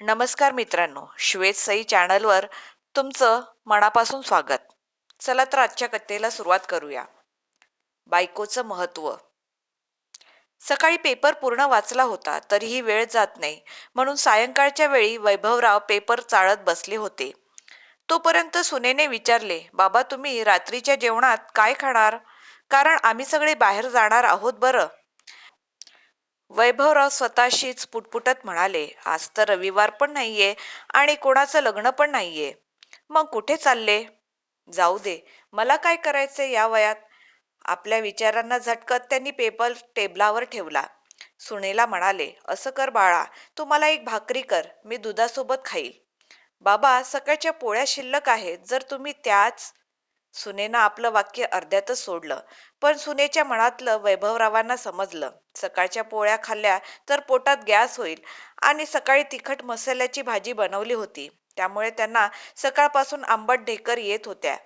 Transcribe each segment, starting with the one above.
नमस्कार मित्रांनो श्वेत सई चॅनलवर तुमचं मनापासून स्वागत. चला तर आजच्या कथेला सुरुवात करूया. बायकोचं महत्त्व सकाळी पेपर पूर्ण वाचला होता तरीही वेळ जात नाही. म्हणून सायंकाळच्या वेळी वैभवराव पेपर चाळत बसले होते. तोपर्यंत सुनेने विचारले बाबा तुम्ही रात्रीच्या जेवणात काय खाणार? कारण आम्ही सगळे बाहेर जाणार आहोत बरं. वैभवराव स्वतःशीच पुटपुटत म्हणाले आज तर रविवार पण नाहीये आणि कोणाचं लग्न पण नाहीये. मग कुठे चालले? जाऊ दे मला काय करायचंय या वयात? आपल्या विचारांना झटकत त्यांनी पेपर टेबलावर ठेवला. सुनेला म्हणाले असं कर बाळा तू मला एक भाकरी कर मी दुधासोबत खाईल. बाबा सकाळच्या पोळ्या शिल्लक आहेत जर तुम्ही त्याच सुनेनं आपलं वाक्य अर्ध्यातच सोडलं. पण सुनेच्या मनातलं वैभवरावांना समजलं. सकाळच्या पोळ्या खाल्ल्या तर पोटात गॅस होईल आणि सकाळी तिखट मसाल्याची भाजी बनवली होती. त्यामुळे त्यांना सकाळपासून आंबट ढेकर येत होत्या.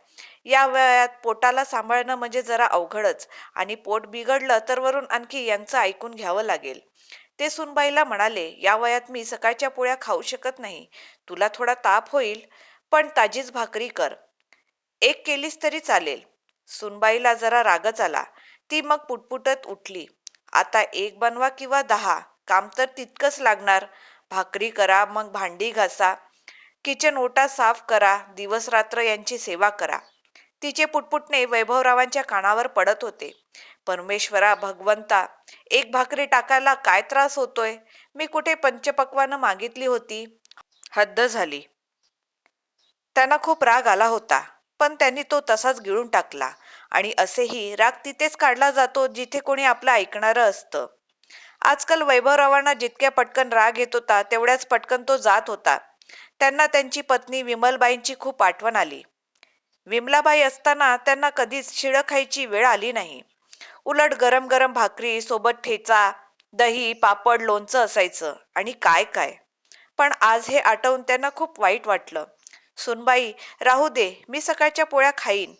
या वयात पोटाला सांभाळणं म्हणजे जरा अवघडच आणि पोट बिघडलं तर वरून आणखी यांचं ऐकून घ्यावं लागेल. ते सुनबाईला म्हणाले या वयात मी सकाळच्या पोळ्या खाऊ शकत नाही. तुला थोडा ताप होईल पण ताजीच भाकरी कर. एक केलीस तरी चालेल. सुनबाईला जरा रागच आला. ती मग पुटपुटत उठली. आता एक बनवा किंवा दहा. काम तर तितकंच लागणार. भाकरी करा मग भांडी घासा. किचन ओटा साफ करा. दिवस रात्र यांची सेवा करा. तिचे पुटपुटणे वैभवरावांच्या कानावर पडत होते. परमेश्वरा भगवंता एक भाकरी टाकायला काय त्रास होतोय? मी कुठे पंचपक्वानं मागितली होती? हद्द झाली. त्यांना खूप राग आला होता. पण त्यांनी तो तसाच गिळून टाकला. आणि असेही राग तिथेच काढला जातो जिथे कोणी आपलं ऐकणारं असतं. आजकाल वैभवरावांना जितक्या पटकन राग येत होता तेवढ्याच पटकन तो जात होता. त्यांना त्यांची पत्नी विमलबाईंची खूप आठवण आली. विमलाबाई असताना त्यांना कधीच शिळं खायची वेळ आली नाही. उलट गरम गरम भाकरी सोबत ठेचा दही पापड लोणचं असायचं. आणि काय काय? पण आज हे आठवून त्यांना खूप वाईट वाटलं. सुनबाई राहू दे मी सकाळच्या पोळ्या खाईन.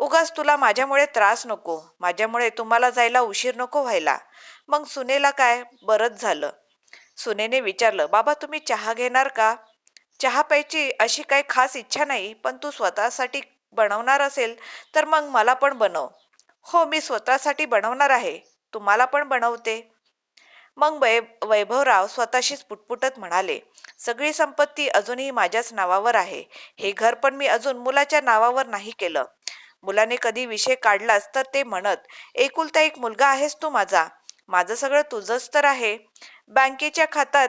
उगाच तुला माझ्यामुळे त्रास नको माझ्यामुळे तुम्हाला जायला उशीर नको व्हायला. मग सुनेला काय? बरंच झालं. सुनेने विचारलं बाबा तुम्ही चहा घेणार का? चहा प्यायची अशी काही खास इच्छा नाही पण तू स्वतःसाठी बनवणार असेल तर मग मला पण बनव. हो मी स्वतःसाठी बनवणार आहे. तुम्हाला पण बनवते. मग वै वैभवराव स्वतःशीच पुटपुटत म्हणाले सगळी संपत्ती अजूनही माझ्याच नावावर आहे. हे घर पण मी अजून मुलाच्या नावावर नाही केलं. मुलाने कधी विषय काढलास तर ते म्हणत एकुलता एक मुलगा आहेस तू माझा. माझं सगळं तुझंच तर आहे. बँकेच्या खात्यात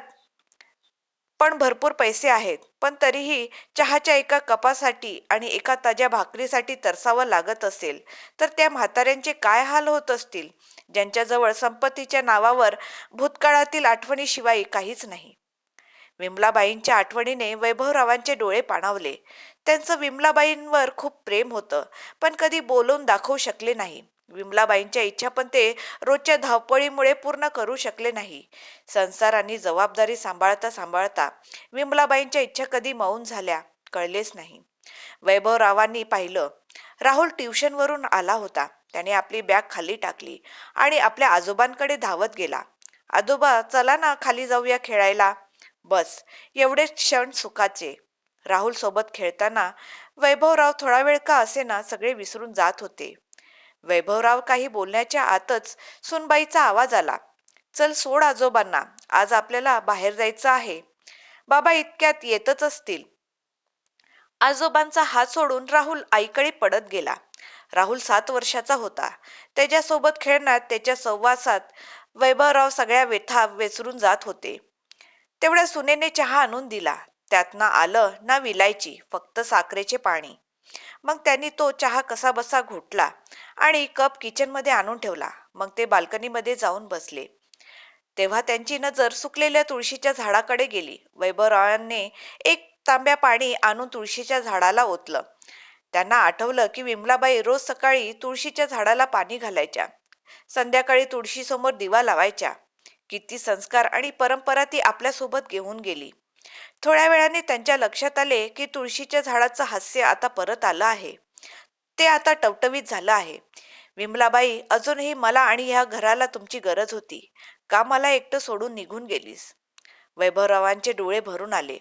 पण भरपूर पैसे आहेत. पण तरीही चहाच्या एका कपासाठी आणि एका ताज्या भाकरीसाठी तरसावं लागत असेल तर त्या म्हाताऱ्यांचे काय हाल होत असतील? ज्यांच्याजवळ संपत्तीच्या नावावर भूतकाळातील आठवणीशिवाय काहीच नाही. विमलाबाईंच्या आठवणीने वैभवरावांचे डोळे पाणावले. त्यांचं विमलाबाईंवर खूप प्रेम होतं पण कधी बोलून दाखवू शकले नाही. विमलाबाईंच्या इच्छा पण ते रोजच्या धावपळीमुळे पूर्ण करू शकले नाही. संसार आणि जबाबदारी सांभाळता सांभाळता विमलाबाईंच्या इच्छा कधी मौन झाल्या कळलेच नाही. वैभवरावांनी पाहिलं राहुल ट्युशनवरून आला होता. त्याने आपली बॅग खाली टाकली आणि आपल्या आजोबांकडे धावत गेला. आजोबा चला ना खाली जाऊया खेळायला. बस एवढेच क्षण सुखाचे. राहुल सोबत खेळताना वैभवराव थोडा वेळ का असे ना सगळे विसरून जात होते. वैभवराव काही बोलण्याच्या आतच सुनबाईचा आवाज आला. चल सोड आजोबांना आज आपल्याला बाहेर जायचं आहे. बाबा इतक्यात येतच असतील. आजोबांचा हात सोडून राहुल आईकडे पडत गेला. राहुल सात वर्षाचा होता. त्याच्यासोबत खेळण्यात त्याच्या सहवासात वैभवराव सगळ्या व्यथा वेचरून जात होते. तेवढ्या सुनेने चहा आणून दिला. त्यात ना आलं ना विलायची फक्त साखरेचे पाणी. मग त्यांनी तो चहा कसा बसा घोटला आणि कप किचनमध्ये आणून ठेवला. मग ते बाल्कनीमध्ये जाऊन बसले. तेव्हा त्यांची नजर सुकलेल्या तुळशीच्या झाडाकडे गेली. वैभवरावांनी एक तांब्या पाणी आणून तुळशीच्या झाडाला ओतलं. त्यांना आठवलं की विमलाबाई रोज सकाळी तुळशीच्या झाडाला पाणी घालायच्या. संध्याकाळी तुळशीसमोर दिवा लावायच्या. किती संस्कार आणि परंपरा ती आपल्यासोबत घेऊन गेली. थोड्या वेळाने त्यांच्या लक्षात आले की तुळशीच्या झाडाचं हास्य आता परत आलं आहे. ते आता टवटवीत झालं आहे. विमलाबाई अजूनही मला आणि ह्या घराला तुमची गरज होती. का मला एकटं सोडून निघून गेलीस? वैभवरावांचे डोळे भरून आले.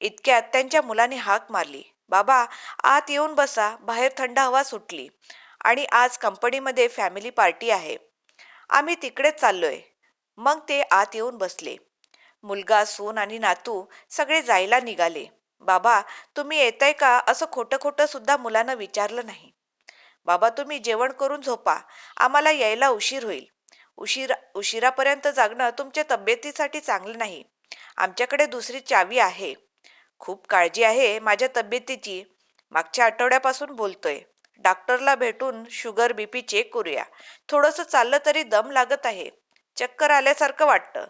इतक्यात त्यांच्या मुलाने हाक मारली. बाबा आत येऊन बसा. बाहेर थंड हवा सुटली. आणि आज कंपनीमध्ये फॅमिली पार्टी आहे. आम्ही तिकडेच चाललोय. मग ते आत येऊन बसले. मुलगा सून आणि नातू सगळे जायला निघाले. बाबा तुम्ही येताय का? असं खोटं खोटं सुद्धा मुलानं विचारलं नाही. बाबा तुम्ही जेवण करून झोपा. आम्हाला यायला उशीर होईल. उशिरा उशिरापर्यंत जागणं तुमच्या तब्येतीसाठी चांगलं नाही. आमच्याकडे दुसरी चावी आहे. खूप काळजी आहे माझ्या तब्येतीची. मागच्या आठवड्यापासून बोलतोय. डॉक्टरला भेटून शुगर बीपी चेक करूया. थोडंसं चाललं तरी दम लागत आहे. चक्कर आल्यासारखं वाटतं.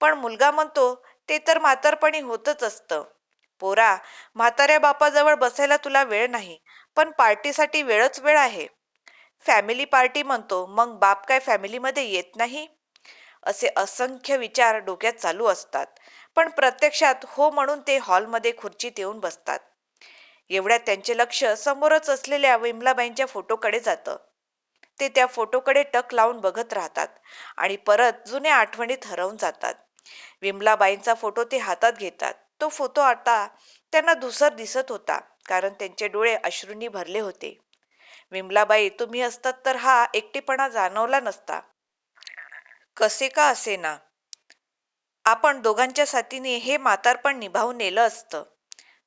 पण मुलगा म्हणतो ते तर म्हातारपणी होतच असतं. पोरा म्हाताऱ्या बापाजवळ बसायला तुला वेळ नाही पण पार्टीसाठी वेळच वेळ आहे. फॅमिली पार्टी म्हणतो मग बाप काय फॅमिलीमध्ये येत नाही? असे असंख्य विचार डोक्यात चालू असतात पण प्रत्यक्षात हो म्हणून ते हॉलमध्ये खुर्चीत येऊन बसतात. एवढ्यात त्यांचे लक्ष समोरच असलेल्या विमलाबाईंच्या फोटोकडे जातं. ते त्या फोटोकडे टक लावून बघत राहतात आणि परत जुन्या आठवणीत हरवून जातात. विमलाबाईंचा फोटो ते हातात घेतात. तो फोटो आता त्यांना धुसर दिसत होता कारण त्यांचे डोळे अश्रूंनी भरले होते. विमलाबाई तुम्ही असतात तर हा एकटेपणा जाणवला नसता. कसे का असे ना आपण दोघांच्या साथीने हे म्हातारपण निभावून नेलं असतं.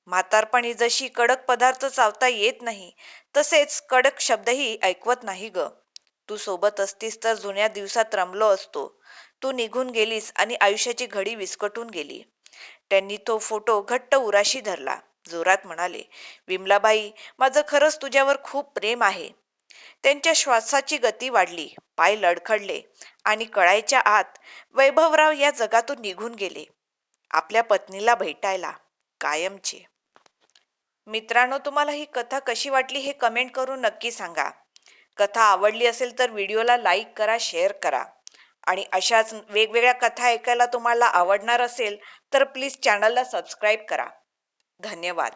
म्हातारपणी जशी कडक पदार्थ चावता येत नाही तसेच कडक शब्दही ऐकवत नाही ग. तू सोबत असतीस तर जुन्या दिवसात रमलो असतो. तू निघून गेलीस आणि आयुष्याची घडी विस्कटून गेली. त्यांनी तो फोटो घट्ट उराशी धरला. जोरात म्हणाले विमलाबाई माझं खरंच तुझ्यावर खूप प्रेम आहे. त्यांच्या श्वासाची गती वाढली पाय लडखडले आणि कळायच्या आत वैभवराव या जगातून निघून गेले. आपल्या पत्नीला भेटायला कायमचे. मित्रांनो तुम्हाला ही कथा कशी वाटली हे कमेंट करून नक्की सांगा. कथा आवडली असेल तर व्हिडिओला लाईक करा शेअर करा. आणि अशाच वेगवेगळ्या कथा ऐकायला तुम्हाला आवडणार असेल तर प्लीज चॅनलला सबस्क्राईब करा. धन्यवाद.